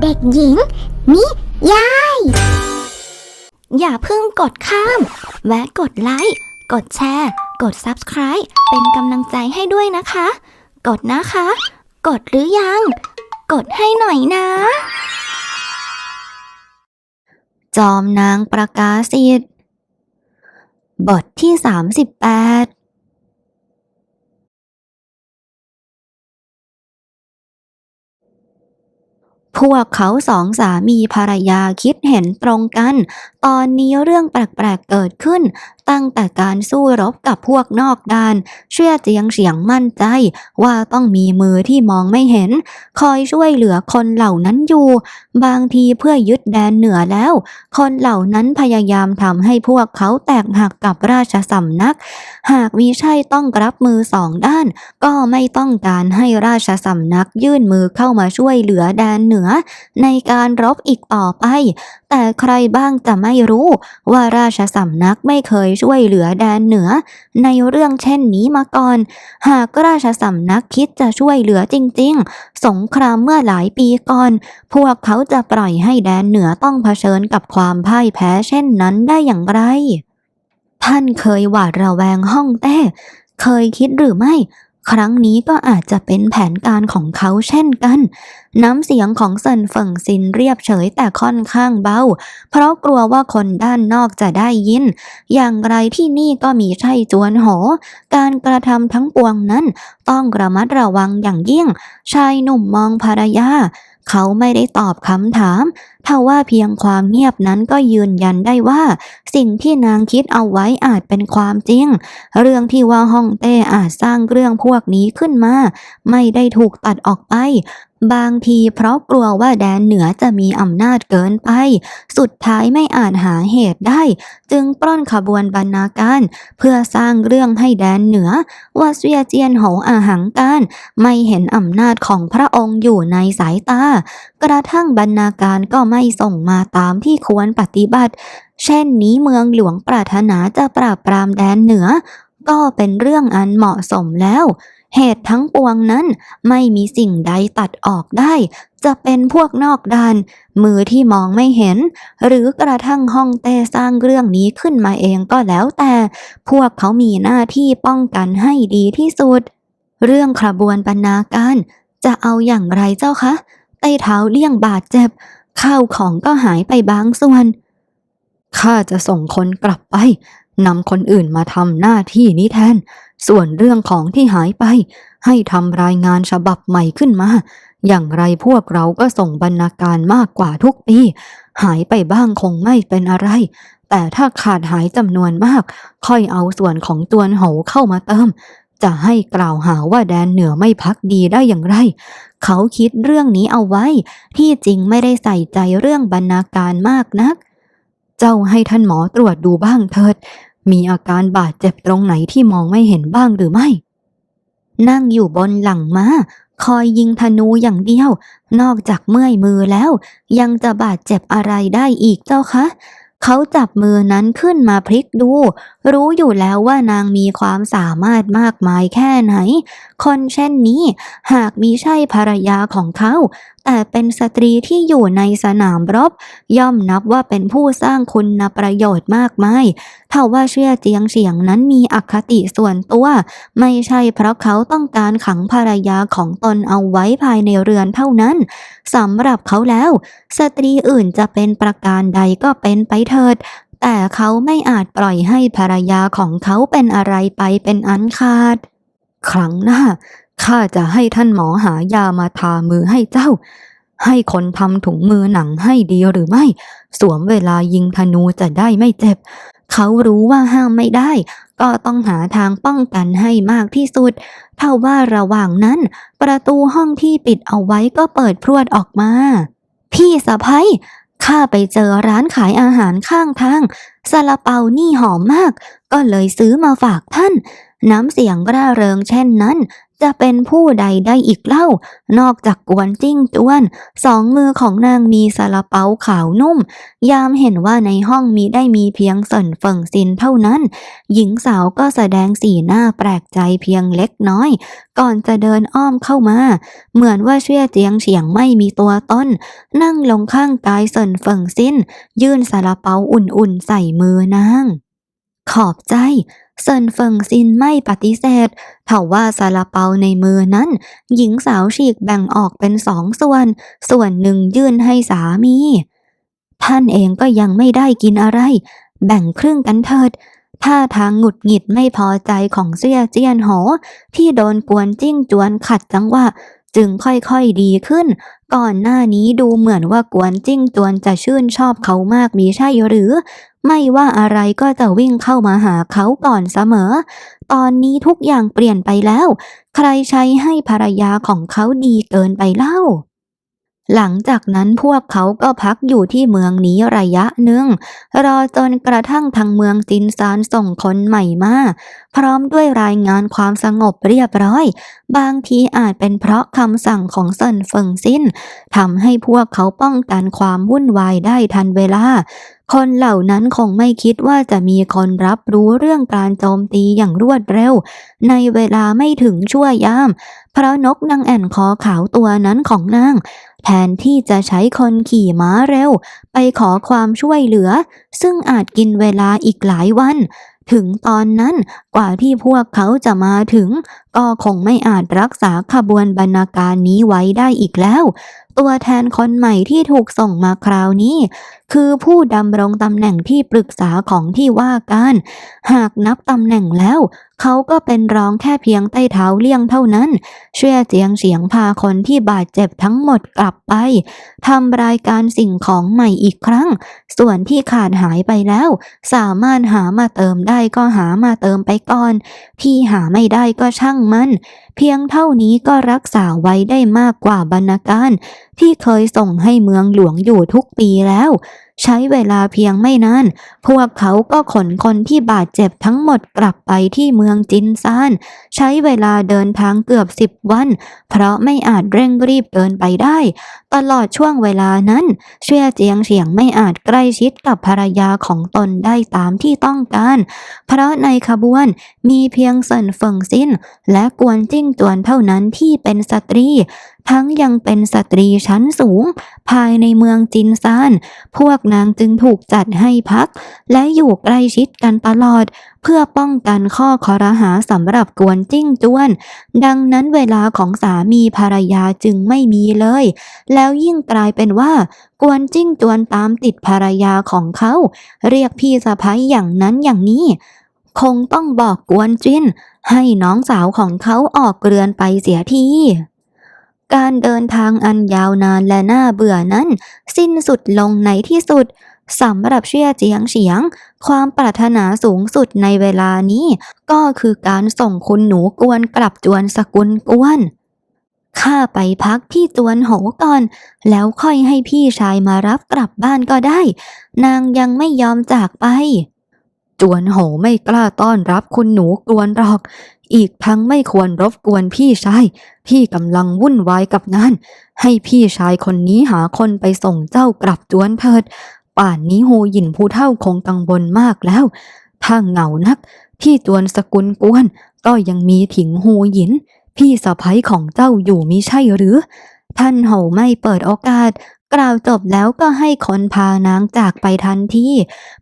เด็กหญิง นิยาย อย่าเพิ่งกดข้าม แวะกดไลค์ กดแชร์ กด Subscribe เป็นกำลังใจให้ด้วยนะคะ กดนะคะ กดหรือยัง กดให้หน่อยนะ จอมนางประกาศิทธิ์บทที่ 38 พวกเขาสองสามีภรรยาคิดเห็นตรงกัน ตอนนี้เรื่องแปลกๆเกิดขึ้น ตั้งแต่การสู้รบกับพวกนอกดานเชื่อเจียงเฉียงมั่นใจ ว่าต้องมีมือที่มองไม่เห็น คอยช่วยเหลือคนเหล่านั้นอยู่ บางทีเพื่อยึดแดนเหนือแล้ว คนเหล่านั้นพยายามทำให้พวกเขาแตกหักกับราชสำนัก หากมิใช่ต้องรับมือสองด้าน ก็ไม่ต้องการให้ราชสำนักยื่นมือเข้ามาช่วยเหลือแดนเหนือ ในการรบอีกต่อไป แต่ใครบ้างจะไม่รู้ว่าราชสำนักไม่เคยช่วยเหลือแดนเหนือ ในเรื่องเช่นนี้มาก่อน หากราชสำนักคิดจะช่วยเหลือจริง ๆ สงครามเมื่อหลายปีก่อน พวกเขาจะปล่อยให้แดนเหนือต้องเผชิญกับความพ่ายแพ้เช่นนั้นได้อย่างไร ท่านเคยหวาดระแวงห้องแต้เคยคิดหรือไม่ ครั้งนี้ก็อาจจะเป็นแผนการของเขาเช่นกัน น้ำเสียงของเซินเฟิงซินเรียบเฉยแต่ค่อนข้างเบา เพราะกลัวว่าคนด้านนอกจะได้ยิน อย่างไรที่นี่ก็มีใช่จวนโห การกระทำทั้งปวงนั้น ต้องระมัดระวังอย่างยิ่ง ชายหนุ่มมองภรรยา เขาไม่ได้ตอบคำถามทว่าเพียงความเงียบนั้นก็ยืนยันได้ว่า สิ่งที่นางคิดเอาไว้อาจเป็นความจริง เรื่องที่ว่าฮ่องเต้อาจสร้างเรื่องพวกนี้ขึ้นมา ไม่ได้ถูกตัดออกไปบางทีเพราะกลัวว่าแดนเหนือจะมีอำนาจเกินไป สุดท้ายไม่อาจหาเหตุได้ จึงปล้นขบวนบรรณาการ เพื่อสร้างเรื่องให้แดนเหนือ ว่าเสวียเจียนโหอาหังการ ไม่เห็นอำนาจของพระองค์อยู่ในสายตา กระทั่งบรรณาการก็ไม่ส่งมาตามที่ควรปฏิบัติ เช่นนี้เมืองหลวงปรารถนาจะปราบปรามแดนเหนือ ก็เป็นเรื่องอันเหมาะสมแล้ว เหตุทั้งปวงนั้นไม่มีสิ่งใดตัดออกได้ จะเป็นพวกนอกดาน มือที่มองไม่เห็น หรือกระทั่งห้องเต้สร้างเรื่องนี้ขึ้นมาเองก็แล้วแต่ พวกเขามีหน้าที่ป้องกันให้ดีที่สุด เรื่องขบวนบรรณาการ จะเอาอย่างไรเจ้าคะไต้เท้าเลี่ยงบาดเจ็บ ข้าวของก็หายไปบางส่วนข้าจะส่งคนกลับไปนำคนอื่นมาทำหน้าที่นี้แทน ส่วนเรื่องของที่หายไป ให้ทำรายงานฉบับใหม่ขึ้นมา อย่างไรพวกเราก็ส่งบรรณาการมากกว่าทุกปี หายไปบ้างคงไม่เป็นอะไร แต่ถ้าขาดหายจำนวนมาก ค่อยเอาส่วนของตัวโหเข้ามาเติม จะให้กล่าวหาว่าแดนเหนือไม่พักดีได้อย่างไร เขาคิดเรื่องนี้เอาไว้ ที่จริงไม่ได้ใส่ใจเรื่องบรรณาการมากนัก เจ้าให้ท่านหมอตรวจดูบ้างเถิด มีอาการบาดเจ็บตรงไหนที่มองไม่เห็นบ้างหรือไม่ นั่งอยู่บนหลังม้า คอยยิงธนูอย่างเดียว นอกจากเมื่อยมือแล้ว ยังจะบาดเจ็บอะไรได้อีกเจ้าคะ เขาจับมือนั้นขึ้นมาพลิกดู รู้อยู่แล้วว่านางมีความสามารถมากมายแค่ไหน คนเช่นนี้หากมีใช่ภรรยาของเขา แต่เป็นสตรีที่อยู่ในสนามรบ ย่อมนับว่าเป็นผู้สร้างคุณประโยชน์มากมายถ้าว่าเชื่อเจียงเฉียงนั้นมีอคติส่วนตัว ไม่ใช่เพราะเขาต้องการขังภรรยาของตนเอาไว้ภายในเรือนเท่านั้นสำหรับเขาแล้ว สตรีอื่นจะเป็นประการใดก็เป็นไปเถิด แต่เขาไม่อาจปล่อยให้ภรรยาของเขาเป็นอะไรไปเป็นอันขาด ครั้งหน้าข้าจะให้ท่านหมอหายามาทามือให้เจ้า ให้คนทำถุงมือหนังให้ดีหรือไม่ สวมเวลายิงธนูจะได้ไม่เจ็บ เขารู้ว่าห้ามไม่ได้ ก็ต้องหาทางป้องกันให้มากที่สุด เท่าว่าระหว่างนั้น ประตูห้องที่ปิดเอาไว้ก็เปิดพรวดออกมา พี่สะพ้ย ข้าไปเจอร้านขายอาหารข้างทางซาลาเปานี่หอมมาก ก็เลยซื้อมาฝากท่าน น้ำเสียงร่าเริงเช่นนั้น จะเป็นผู้ใดได้อีกเล่า นอกจากกวนจิ้งจวน สองมือของนางมีซาลาเปาขาวนุ่ม ยามเห็นว่าในห้องมีได้มีเพียงสนเฟิงซินเท่านั้น หญิงสาวก็แสดงสีหน้าแปลกใจเพียงเล็กน้อย ก่อนจะเดินอ้อมเข้ามา เหมือนว่าเชื่อเจียงเฉียงไม่มีตัวตนนั่งลงข้างกายสนเฟิงซินยื่นซาลาเปาอุ่นๆใส่มือนาง ขอบใจเซินเฟิงซินไม่ปฏิเสธเท่าว่าซาลาเปาในมือนั้น หญิงสาวฉีกแบ่งออกเป็นสองส่วน ส่วนหนึ่งยื่นให้สามี ท่านเองก็ยังไม่ได้กินอะไร แบ่งครึ่งกันเถิดท่าทางหงุดหงิดไม่พอใจของเสี่ยเจียนโหที่โดนกวนจิ้งจวนขัดจังหวะจึงค่อยๆดีขึ้น ก่อนหน้านี้ดูเหมือนว่ากวนจิ้งจวนจะชื่นชอบเขามากมีใช่หรือ ไม่ว่าอะไรก็จะวิ่งเข้ามาหาเขาก่อนเสมอ ตอนนี้ทุกอย่างเปลี่ยนไปแล้ว ใครใช้ให้ภรรยาของเขาดีเกินไปเล่า หลังจากนั้นพวกเขาก็พักอยู่ที่เมืองนี้ระยะหนึ่ง รอจนกระทั่งทางเมืองจินซานส่งคนใหม่มา พร้อมด้วยรายงานความสงบเรียบร้อย บางทีอาจเป็นเพราะคำสั่งของเซินเฟิงซินทำให้พวกเขาป้องกันความวุ่นวายได้ทันเวลา คนเหล่านั้นคงไม่คิดว่าจะมีคนรับรู้เรื่องการโจมตีอย่างรวดเร็ว ในเวลาไม่ถึงชั่วยาม เพราะนกนางแอ่นคอขาวตัวนั้นของนาง แทนที่จะใช้คนขี่ม้าเร็ว ไปขอความช่วยเหลือ ซึ่งอาจกินเวลาอีกหลายวัน ถึงตอนนั้นกว่าที่พวกเขาจะมาถึง ก็คงไม่อาจรักษาขบวนบรรณาการนี้ไว้ได้อีกแล้ว ตัวแทนคนใหม่ที่ถูกส่งมาคราวนี้ คือผู้ดำรงตำแหน่งที่ปรึกษาของที่ว่าการ หากนับตำแหน่งแล้ว เขาก็เป็นรองแค่เพียงใต้เท้าเลี่ยงเท่านั้น เชื่อเจียงเฉียงพาคนที่บาดเจ็บทั้งหมดกลับไปทำรายการสิ่งของใหม่อีกครั้ง ส่วนที่ขาดหายไปแล้ว สามารถหามาเติมได้ก็หามาเติมไปก่อน ที่หาไม่ได้ก็ช่างมัน เพียงเท่านี้ก็รักษาไว้ได้มากกว่าบรรณาการ ที่เคยส่งให้เมืองหลวงอยู่ทุกปีแล้ว ใช้เวลาเพียงไม่นาน พวกเขาก็ขนคนที่บาดเจ็บทั้งหมดกลับไปที่เมืองจินซาน ใช้เวลาเดินทางเกือบสิบวัน เพราะไม่อาจเร่งรีบเกินไปได้ ตลอดช่วงเวลานั้น เชื่อเจียงเฉียงไม่อาจใกล้ชิดกับภรรยาของตนได้ตามที่ต้องการ เพราะในขบวนมีเพียงเซินเฟิงซินและกวนจิ้งจวนเท่านั้นที่เป็นสตรี ทั้งยังเป็นสตรีชั้นสูง ภายในเมืองจินซาน พวกนางจึงถูกจัดให้พัก และอยู่ใกล้ชิดกันตลอด เพื่อป้องกันข้อคอรหาสำหรับกวนจิ้งจวน ดังนั้นเวลาของสามีภรรยาจึงไม่มีเลย แล้วยิ่งกลายเป็นว่ากวนจิ้งจวนตามติดภรรยาของเขา เรียกพี่สะพ้ยอย่างนั้นอย่างนี้ คงต้องบอกกวนจินให้น้องสาวของเขาออกเรือนไปเสียทีการเดินทางอันยาวนานและน่าเบื่อนั้น สิ้นสุดลงในที่สุดสำหรับเชี่ยเจียงเฉียง ความปรารถนาสูงสุดในเวลานี้ ก็คือการส่งคุณหนูกวนกลับจวนสกุลกวนข้าไปพักที่จวนโหก่อน แล้วค่อยให้พี่ชายมารับกลับบ้านก็ได้ นางยังไม่ยอมจากไป จวนโหไม่กล้าต้อนรับคุณหนูกวนหรอก อีกทั้งไม่ควรรบกวนพี่ชาย พี่กำลังวุ่นวายกับงาน ให้พี่ชายคนนี้หาคนไปส่งเจ้ากลับจวนเถิด ป่านนี้โหยินผู้เท่าคงกังวลมากแล้ว ถ้าเหงานัก พี่จวนสกุลกวน ก็ยังมีถิงโหยิน พี่สะพ้ยของเจ้าอยู่มิใช่หรือ ท่านโหไม่เปิดโอกาส กล่าวจบแล้วก็ให้คนพานางจากไปทันที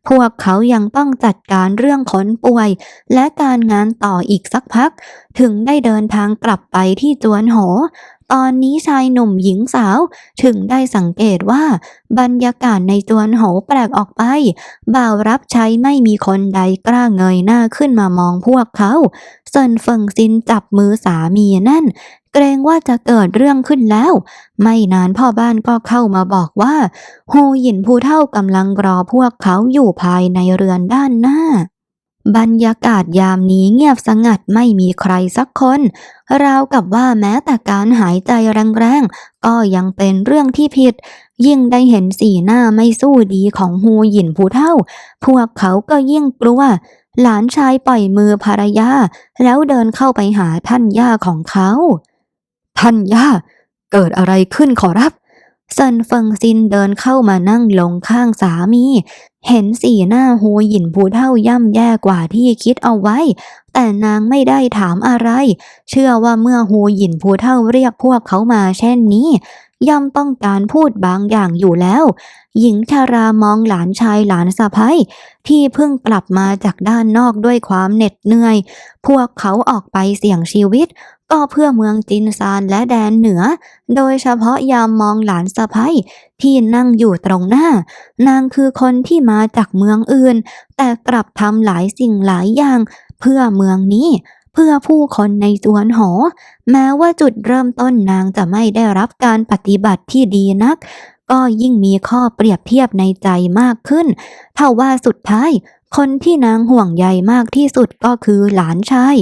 พวกเขายังต้องจัดการเรื่องคนป่วย และการงานต่ออีกสักพัก ถึงได้เดินทางกลับไปที่จวนโห ตอนนี้ชายหนุ่มหญิงสาวถึงได้สังเกตว่า บรรยากาศในจวนโหแปลกออกไป บ่าวรับใช้ไม่มีคนใดกล้าเงยหน้าขึ้นมามองพวกเขาเซินเฟิงซินจับมือสามีนั่น เกรงว่าจะเกิดเรื่องขึ้นแล้ว ไม่นานพ่อบ้านก็เข้ามาบอกว่าโฮหยินผู้เท่ากำลังรอพวกเขาอยู่ภายในเรือนด้านหน้า บรรยากาศยามนี้เงียบสงัดไม่มีใครสักคน ราวกับว่าแม้แต่การหายใจแรงๆ ก็ยังเป็นเรื่องที่ผิด ยิ่งได้เห็นสีหน้าไม่สู้ดีของฮูหยินผู้เท่า พวกเขาก็ยิ่งกลัว หลานชายปล่อยมือภรรยา แล้วเดินเข้าไปหาท่านย่าของเขา ท่านย่า เกิดอะไรขึ้นขอรับเซินเฟิงซินเดินเข้ามานั่งลงข้างสามี เห็นสีหน้าหูหยินผู้เท่าย่ำแย่กว่าที่คิดเอาไว้ แต่นางไม่ได้ถามอะไร เชื่อว่าเมื่อหูหยินผู้เท่าเรียกพวกเขามาเช่นนี้ ย่อมต้องการพูดบางอย่างอยู่แล้ว หญิงชารามองหลานชายหลานสะพ้ยที่เพิ่งกลับมาจากด้านนอกด้วยความเหน็ดเหนื่อย พวกเขาออกไปเสี่ยงชีวิต ก็เพื่อเมืองจินซานและแดนเหนือ โดยเฉพาะยามมองหลานสะพ้ยที่นั่งอยู่ตรงหน้า นางคือคนที่มาจากเมืองอื่น แต่กลับทำหลายสิ่งหลายอย่าง เพื่อเมืองนี้ เพื่อผู้คนในจวนหอ แม้ว่าจุดเริ่มต้นนางจะไม่ได้รับการปฏิบัติที่ดีนัก ก็ยิ่งมีข้อเปรียบเทียบในใจมากขึ้นเท่าว่าสุดท้าย คนที่นางห่วงใยมากที่สุดก็คือหลานชาย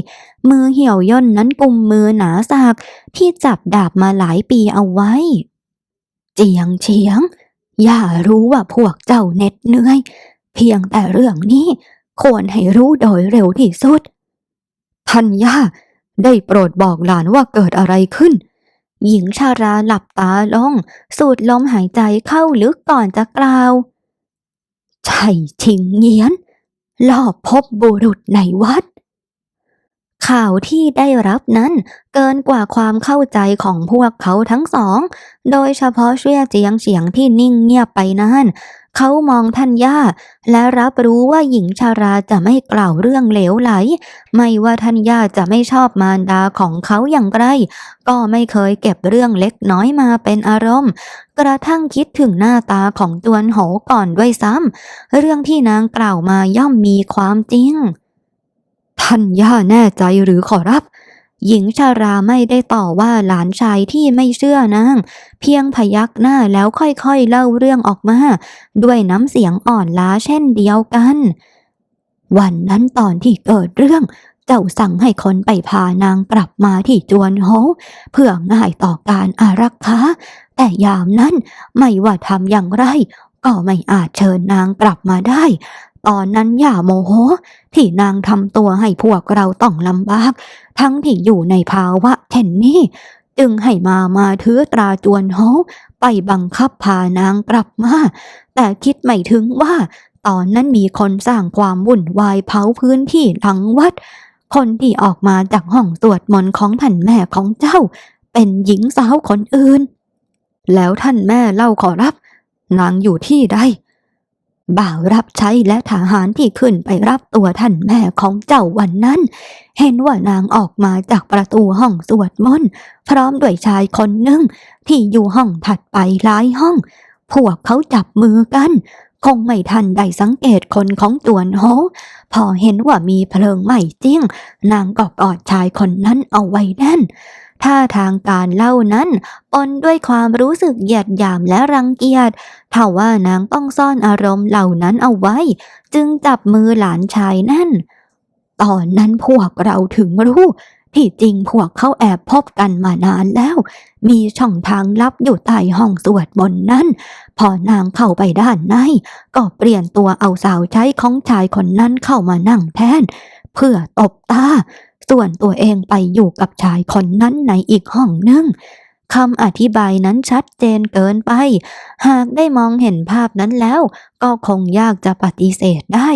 มือเหี่ยวย่นนั้นกุมมือหนาสากที่จับดาบมาหลายปีเอาไว้ เจียงเฉียง อย่ารู้ว่าพวกเจ้าเน็ดเหนื่อย เพียงแต่เรื่องนี้ควรให้รู้โดยเร็วที่สุด ท่านย่าได้โปรดบอกหลานว่าเกิดอะไรขึ้น หญิงชาราหลับตาลง สูดลมหายใจเข้าลึกก่อนจะกล่าวใช่ชิงเงียน ลอบพบบุรุษในวัด ข่าวที่ได้รับนั้นเกินกว่าความเข้าใจของพวกเขาทั้งสอง โดยเฉพาะเชื่อเจียงเฉียงที่นิ่งเงียบไปนาน เขามองท่านย่าและรับรู้ว่าหญิงชาราจะไม่กล่าวเรื่องเหลวไหล ไม่ว่าท่านย่าจะไม่ชอบมารดาของเขาอย่างไร ก็ไม่เคยเก็บเรื่องเล็กน้อยมาเป็นอารมณ์ กระทั่งคิดถึงหน้าตาของจวนโหก่อนด้วยซ้ำเรื่องที่นางกล่าวมาย่อมมีความจริงท่านย่าแน่ใจหรือขอรับ หญิงชาราไม่ได้ต่อว่าหลานชายที่ไม่เชื่อนางเพียงพยักหน้าแล้วค่อยๆเล่าเรื่องออกมา ด้วยน้ำเสียงอ่อนล้าเช่นเดียวกัน วันนั้นตอนที่เกิดเรื่อง เจ้าสั่งให้คนไปพานางกลับมาที่จวนโฮเพื่อง่ายต่อการอารักขาแต่ยามนั้นไม่ว่าทำอย่างไรก็ไม่อาจเชิญนางกลับมาได้ ตอนนั้นอย่าโมโห ที่นางทำตัวให้พวกเราต้องลำบาก ทั้งที่อยู่ในภาวะเช่นนี้ จึงให้มามาถือตราจวนโฮไปบังคับพานางกลับมา แต่คิดไม่ถึงว่า ตอนนั้นมีคนสร้างความวุ่นวายเผาพื้นที่หลังวัด คนที่ออกมาจากห้องตรวจมนของท่านแม่ของเจ้า เป็นหญิงสาวคนอื่น แล้วท่านแม่เล่าขอรับ นางอยู่ที่ใด บ่าวรับใช้และทหารที่ขึ้นไปรับตัวท่านแม่ของเจ้าวันนั้น เห็นว่านางออกมาจากประตูห้องสวดมนต์พร้อมด้วยชายคนหนึ่งที่อยู่ห้องถัดไปหลายห้อง พวกเขาจับมือกัน คงไม่ทันได้สังเกตคนของจวนโฮพอเห็นว่ามีเพลิงไหม้จริง นางก็กอดชายคนนั้นเอาไว้แน่น ท่าทางการเล่านั้นปนด้วยความรู้สึกเหยียดหยามและรังเกียจถ้าว่านางต้องซ่อนอารมณ์เหล่านั้นเอาไว้ จึงจับมือหลานชายแน่น ตอนนั้นพวกเราถึงรู้ที่จริงพวกเขาแอบพบกันมานานแล้ว มีช่องทางลับอยู่ใต้ห้องสวดมนต์นั้น พอนางเข้าไปด้านใน ก็เปลี่ยนตัวเอาสาวใช้ของชายคนนั้นเข้ามานั่งแทน เพื่อตบตา ส่วนตัวเองไปอยู่กับชายคนนั้นในอีกห้องหนึ่งคำอธิบายนั้นชัดเจนเกินไป หากได้มองเห็นภาพนั้นแล้ว ก็คงยากจะปฏิเสธได้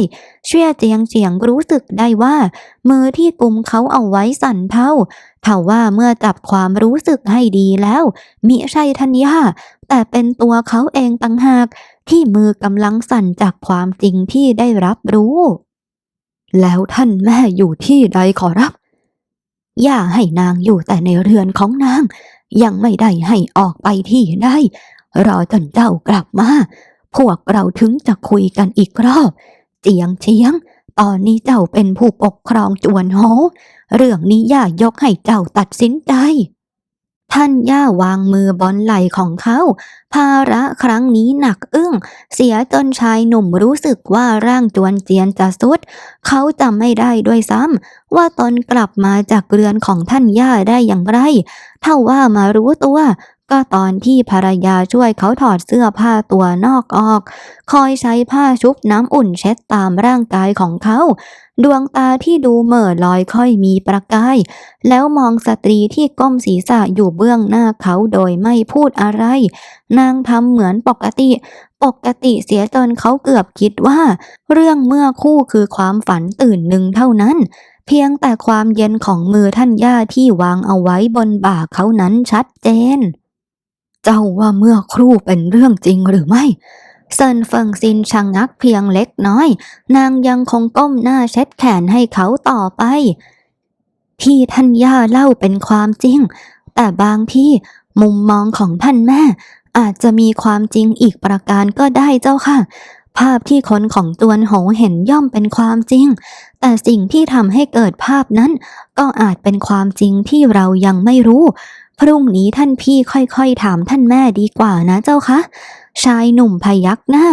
เชื่อเจียงเจียงรู้สึกได้ว่า มือที่กุมเขาเอาไว้สั่นเทาเท่าว่าเมื่อจับความรู้สึกให้ดีแล้ว มิใช่ทัญญาแต่เป็นตัวเขาเองต่างหาก ที่มือกำลังสั่นจากความจริงที่ได้รับรู้ แล้วท่านแม่อยู่ที่ใดขอรับ อย่าให้นางอยู่แต่ในเรือนของนาง ยังไม่ได้ให้ออกไปที่ใดรอจนเจ้ากลับมา พวกเราถึงจะคุยกันอีกรอบ เจียงเชียง ตอนนี้เจ้าเป็นผู้ปกครองจวนโฮเรื่องนี้ย่ายกให้เจ้าตัดสินใจ ท่านย่าวางมือบนไหล่ของเขา ภาระครั้งนี้หนักอึ้ง เสียจนชายหนุ่มรู้สึกว่าร่างจวนเจียนจะสุด เขาจำไม่ได้ด้วยซ้ำว่าตนกลับมาจากเรือนของท่านย่าได้อย่างไร เท่าว่ามารู้ตัวก็ตอนที่ภรรยาช่วยเขาถอดเสื้อผ้าตัวนอกออก คอยใช้ผ้าชุบน้ำอุ่นเช็ดตามร่างกายของเขา ดวงตาที่ดูเหม่อลอยค่อยมีประกาย แล้วมองสตรีที่ก้มศีรษะอยู่เบื้องหน้าเขาโดยไม่พูดอะไร นางทำเหมือนปกติ ปกติเสียจนเขาเกือบคิดว่า เรื่องเมื่อคู่คือความฝันตื่นหนึ่งเท่านั้น เพียงแต่ความเย็นของมือท่านย่าที่วางเอาไว้บนบ่าเขานั้นชัดเจน เจ้าว่าเมื่อครู่เป็นเรื่องจริงหรือไม่ เซินเฟิงซินชะงงักเพียงเล็กน้อย นางยังคงก้มหน้าเช็ดแขนให้เขาต่อไป ที่ท่านย่าเล่าเป็นความจริง แต่บางที่มุมมองของท่านแม่ อาจจะมีความจริงอีกประการก็ได้เจ้าค่ะ ภาพที่คนของตวนโหเห็นย่อมเป็นความจริง แต่สิ่งที่ทำให้เกิดภาพนั้น ก็อาจเป็นความจริงที่เรายังไม่รู้ พรุ่งนี้ท่านพี่ค่อยๆถามท่านแม่ดีกว่านะเจ้าคะ ชายหนุ่มพยักหน้า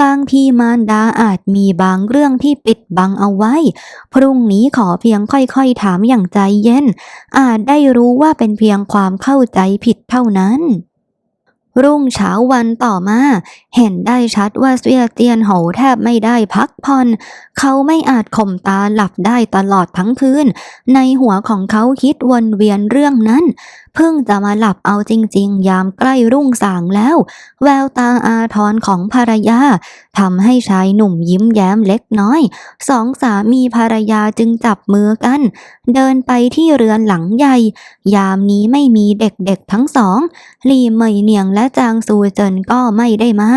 บางทีมารดาอาจมีบางเรื่องที่ปิดบังเอาไว้ พรุ่งนี้ขอเพียงค่อยๆถามอย่างใจเย็น อาจได้รู้ว่าเป็นเพียงความเข้าใจผิดเท่านั้นรุ่งเช้าวันต่อมา เห็นได้ชัดว่าเสียเตียนโหแทบไม่ได้พักผ่อน เขาไม่อาจข่มตาหลับได้ตลอดทั้งคืน ในหัวของเขาคิดวนเวียนเรื่องนั้นเพิ่งจะมาหลับเอาจริง ๆ ยามใกล้รุ่งสางแล้ว แววตาอาทรของภรรยาทำให้ชายหนุ่มยิ้มแย้มเล็กน้อย สองสามีภรรยาจึงจับมือกัน เดินไปที่เรือนหลังใหญ่ ยามนี้ไม่มีเด็กๆทั้งสองลีเมยเนียงและจางซูเจินก็ไม่ได้มา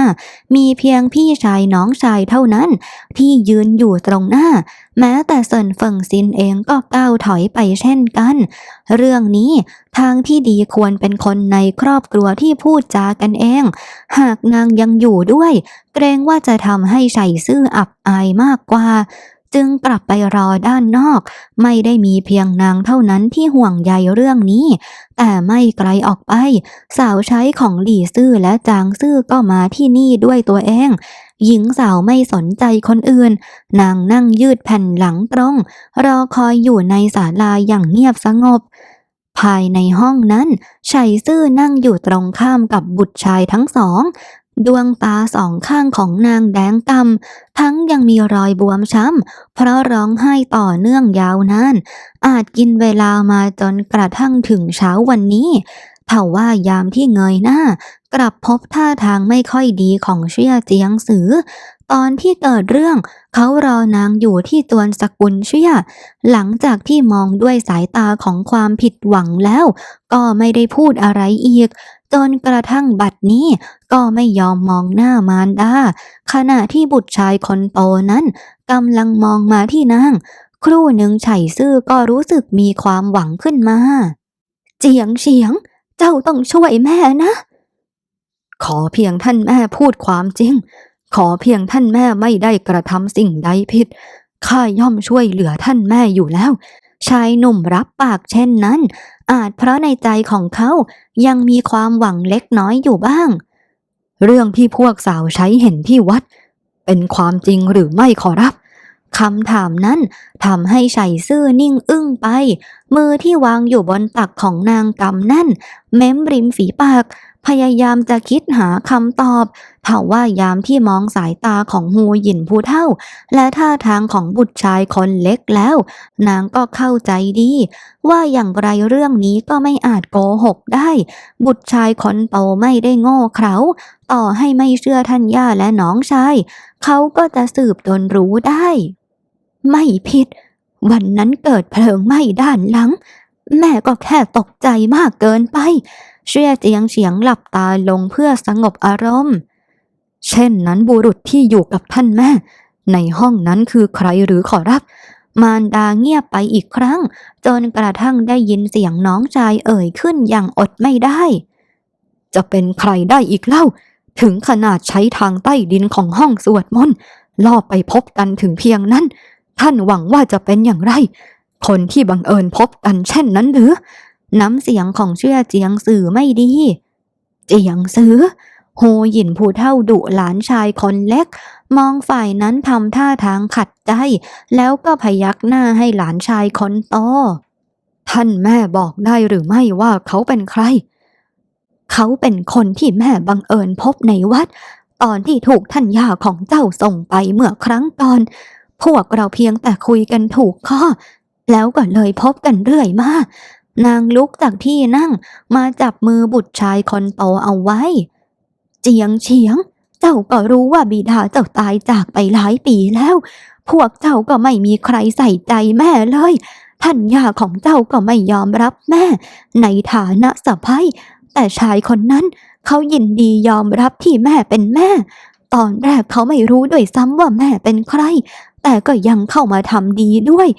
มีเพียงพี่ชายน้องชายเท่านั้น ที่ยืนอยู่ตรงหน้า แม้แต่เซินเฟิงซินเองก็ก้าวถอยไปเช่นกันเรื่องนี้ทางที่ดีควรเป็นคนในครอบครัวที่พูดจากันเอง หากนางยังอยู่ด้วย เกรงว่าจะทำให้ใส่ซื่ออับอายมากกว่า จึงกลับไปรอด้านนอก ไม่ได้มีเพียงนางเท่านั้นที่ห่วงใยเรื่องนี้ แต่ไม่ไกลออกไป สาวใช้ของหลี่ซื่อและจางซื่อก็มาที่นี่ด้วยตัวเอง หญิงสาวไม่สนใจคนอื่น นางนั่งยืดแผ่นหลังตรง รอคอยอยู่ในศาลาอย่างเงียบสงบ ภายในห้องนั้นชัยซื่อนั่งอยู่ตรงข้ามกับบุตรชายทั้งสอง ดวงตาสองข้างของนางแดงกำทั้งยังมีรอยบวมช้ำ เพราะร้องไห้ต่อเนื่องยาวนาน อาจกินเวลามาจนกระทั่งถึงเช้าวันนี้ เท่าว่ายามที่เงยหน้า กลับพบท่าทางไม่ค่อยดีของเชี่ยเจียงสือ ตอนที่เกิดเรื่อง เขารอนางอยู่ที่ตวนสกุลเชี่ยหลังจากที่มองด้วยสายตาของความผิดหวังแล้ว ก็ไม่ได้พูดอะไรอีกจนกระทั่งบัดนี้ก็ไม่ยอมมองหน้ามารดาขณะที่บุตรชายคนโตนั้นกำลังมองมาที่นาง ครู่หนึ่งไฉซื่อก็รู้สึกมีความหวังขึ้นมา เจียงเฉียง เจ้าต้องช่วยแม่นะ ขอเพียงท่านแม่พูดความจริง ขอเพียงท่านแม่ไม่ได้กระทำสิ่งใดผิด ข้าย่อมช่วยเหลือท่านแม่อยู่แล้ว ชายหนุ่มรับปากเช่นนั้น อาจเพราะในใจของเขายังมีความหวังเล็กน้อยอยู่บ้าง เรื่องที่พวกสาวใช้เห็นที่วัด เป็นความจริงหรือไม่ขอรับ คำถามนั้นทำให้ชัยซื่อนิ่งอึ้งไป มือที่วางอยู่บนตักของนางกำนั่น เม้มริมฝีปาก พยายามจะคิดหาคำตอบเท่าว่ายามที่มองสายตาของฮูหยินผู้เท่า และท่าทางของบุตรชายคนเล็กแล้ว นางก็เข้าใจดี ว่าอย่างไรเรื่องนี้ก็ไม่อาจโกหกได้ บุตรชายคนโตไม่ได้โง่เขลาต่อให้ไม่เชื่อท่านย่าและน้องชาย เขาก็จะสืบจนรู้ได้ ไม่ผิด วันนั้นเกิดเพลิงไหม้ด้านหลัง แม่ก็แค่ตกใจมากเกินไป เชื่อเจียงเฉียงหลับตาลงเพื่อสงบอารมณ์ เช่นนั้นบุรุษที่อยู่กับท่านแม่ ในห้องนั้นคือใครหรือขอรับ มารดาเงียบไปอีกครั้ง จนกระทั่งได้ยินเสียงน้องชายเอ่ยขึ้นอย่างอดไม่ได้ จะเป็นใครได้อีกเล่า ถึงขนาดใช้ทางใต้ดินของห้องสวดมนต์ล่อไปพบกันถึงเพียงนั้น ท่านหวังว่าจะเป็นอย่างไร คนที่บังเอิญพบกันเช่นนั้นหรือ น้ำเสียงของเชื่อเจียงสื่อไม่ดี เจียงสือโฮหยินผู้เท่าดุหลานชายคนเล็ก มองฝ่ายนั้นทำท่าทางขัดใจ แล้วก็พยักหน้าให้หลานชายคนโตท่านแม่บอกได้หรือไม่ว่าเขาเป็นใคร เขาเป็นคนที่แม่บังเอิญพบในวัด ตอนที่ถูกท่านย่าของเจ้าส่งไปเมื่อครั้งก่อน พวกเราเพียงแต่คุยกันถูกข้อ แล้วก็เลยพบกันเรื่อยมานางลุกจากที่นั่งมาจับมือบุตรชายคนโตเอาไว้ เจียงเฉียง เจ้าก็รู้ว่าบิดาเจ้าตายจากไปหลายปีแล้ว พวกเจ้าก็ไม่มีใครใส่ใจแม่เลย ท่านย่าของเจ้าก็ไม่ยอมรับแม่ ในฐานะสะพ้ายแต่ชายคนนั้นเขายินดียอมรับที่แม่เป็นแม่ ตอนแรกเขาไม่รู้ด้วยซ้ำว่าแม่เป็นใคร แต่ก็ยังเข้ามาทำดีด้วย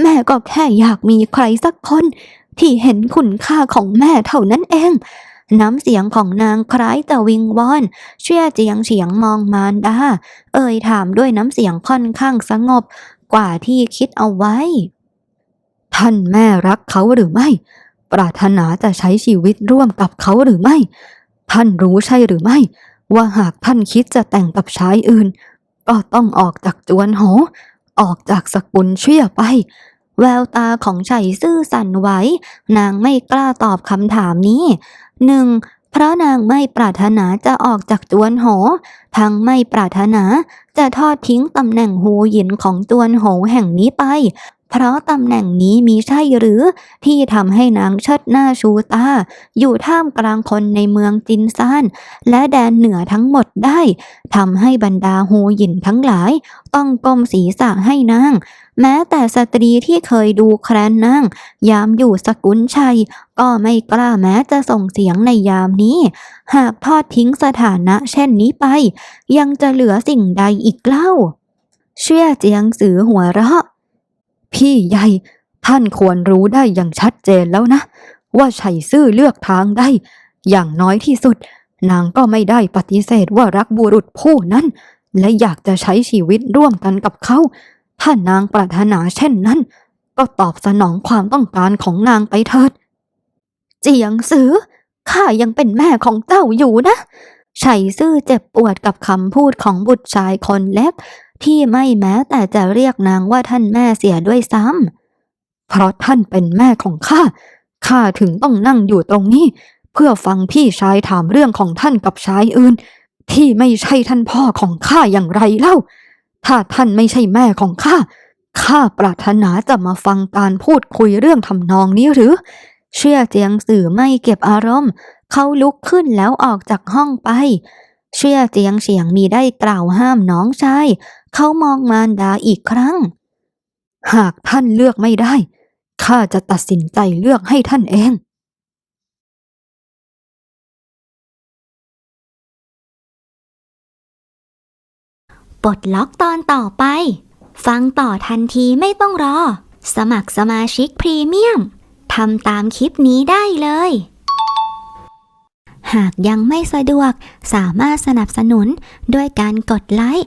แม่ก็แค่อยากมีใครสักคน ที่เห็นคุณค่าของแม่เท่านั้นเอง น้ำเสียงของนางคล้ายจะวิงวอนเชื่อเจียงเฉียงมองมารดา เอ่ยถามด้วยน้ำเสียงค่อนข้างสงบกว่าที่คิดเอาไว้ ท่านแม่รักเขาหรือไม่ ปรารถนาจะใช้ชีวิตร่วมกับเขาหรือไม่ ท่านรู้ใช่หรือไม่ ว่าหากท่านคิดจะแต่งกับชายอื่น ก็ต้องออกจากจวนโห ออกจากสกุลเชื่อไป แววตาของชัยซื่อสั่นไหว นางไม่กล้าตอบคำถามนี้หนึ่งเพราะนางไม่ปรารถนาจะออกจากจวนโห ทั้งไม่ปรารถนาจะทอดทิ้งตำแหน่งหูหยินของจวนโหแห่งนี้ไป เพราะตำแหน่งนี้มีใช่หรือ ที่ทำให้นางเชิดหน้าชูตา อยู่ท่ามกลางคนในเมืองจินซานและแดนเหนือทั้งหมดได้ทำให้บรรดาหูหยินทั้งหลาย ต้องก้มศีรษะให้นางแม้แต่สตรีที่เคยดูแคลนนางยามอยู่สกุลชัย ก็ไม่กล้าแม้จะส่งเสียงในยามนี้ หากทอดทิ้งสถานะเช่นนี้ไป ยังจะเหลือสิ่งใดอีกเล่า เชื่อเจียงสือหัวเราะ พี่ใหญ่ ท่านควรรู้ได้อย่างชัดเจนแล้วนะ ว่าชัยซื่อเลือกทางได้ อย่างน้อยที่สุด นางก็ไม่ได้ปฏิเสธว่ารักบุรุษผู้นั้น และอยากจะใช้ชีวิตร่วมกันกับเขา ถ้านางปรารถนาเช่นนั้น ก็ตอบสนองความต้องการของนางไปเถิด เจียงสือข้ายังเป็นแม่ของเจ้าอยู่นะชัยซื่อเจ็บปวดกับคำพูดของบุตรชายคนเล็ก ที่ไม่แม้แต่จะเรียกนางว่าท่านแม่เสียด้วยซ้ำ เพราะท่านเป็นแม่ของข้า ข้าถึงต้องนั่งอยู่ตรงนี้ เพื่อฟังพี่ชายถามเรื่องของท่านกับชายอื่น ที่ไม่ใช่ท่านพ่อของข้าอย่างไรเล่า ถ้าท่านไม่ใช่แม่ของข้า ข้าปรารถนาจะมาฟังการพูดคุยเรื่องทำนองนี้หรือ เชื่อเจียงสื่อไม่เก็บอารมณ์ เขาลุกขึ้นแล้วออกจากห้องไปเชื่อเจียงเฉียงมีได้กล่าวห้ามน้องชาย เขามองมารดาอีกครั้ง หากท่านเลือกไม่ได้ ข้าจะตัดสินใจเลือกให้ท่านเอง ปลดล็อกตอนต่อไป ฟังต่อทันทีไม่ต้องรอ สมัครสมาชิกพรีเมียมทำตามคลิปนี้ได้เลย หากยังไม่สะดวกสามารถสนับสนุนด้วยการกดไลค์